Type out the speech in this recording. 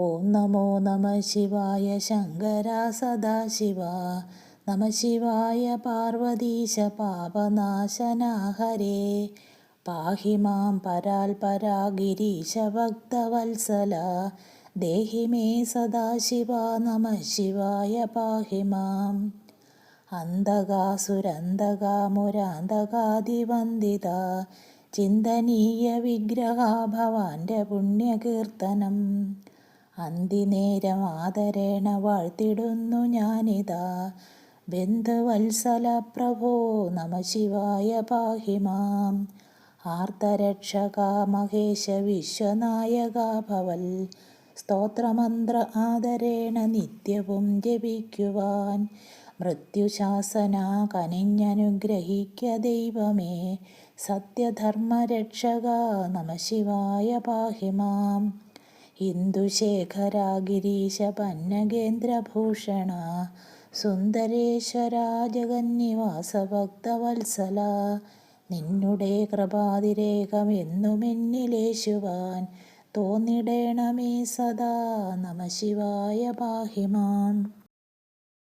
ഓം നമോ നമ ശിവായ ശങ്കര സദാശിവ. നമ ശിവായ പാർവതീശ പാപനാശന ഹരേ. പാഹി മാം പരാൽ പരാ ഗിരീശ ഭക്തവത്സല. ദേഹി മേ സദാശിവ നമ ശിവായ പാഹി മാം. അന്തകാസുരന്തകാമുരാന്തകാതിവന്ദിത ചിന്തനീയ വിഗ്രഹ ഭവാന്റെ പുണ്യകീർത്തനം. അന്തിനേരം ആദരേണ വാഴ്ത്തിടുന്നു ഞാനിതാ. ബന്ധുവത്സല പ്രഭോ നമ ശിവായ പാഹിമാം. ആർത്തരക്ഷക മഹേശ വിശ്വനായക ഭവൽ. സ്തോത്രമന്ത്ര ആദരേണ നിത്യവും ജപിക്കുവാൻ. മൃത്യുശാസന കനിഞ്ഞനുഗ്രഹിക്ക ദൈവമേ. സത്യധർമ്മരക്ഷക നമ ശിവായ പാഹി മാം ഇന്ദുശേഖര ഗിരീശ പന്നകേന്ദ്രഭൂഷണ സുന്ദരേശ്വര ജഗന്നിവാസ ഭക്തവത്സല. നിന്നുടെ കൃപാതിരേകം എന്നുമെന്നിലേശുവാൻ തോന്നിടേണമേ സദാ നമ ശിവായ പാഹി മാം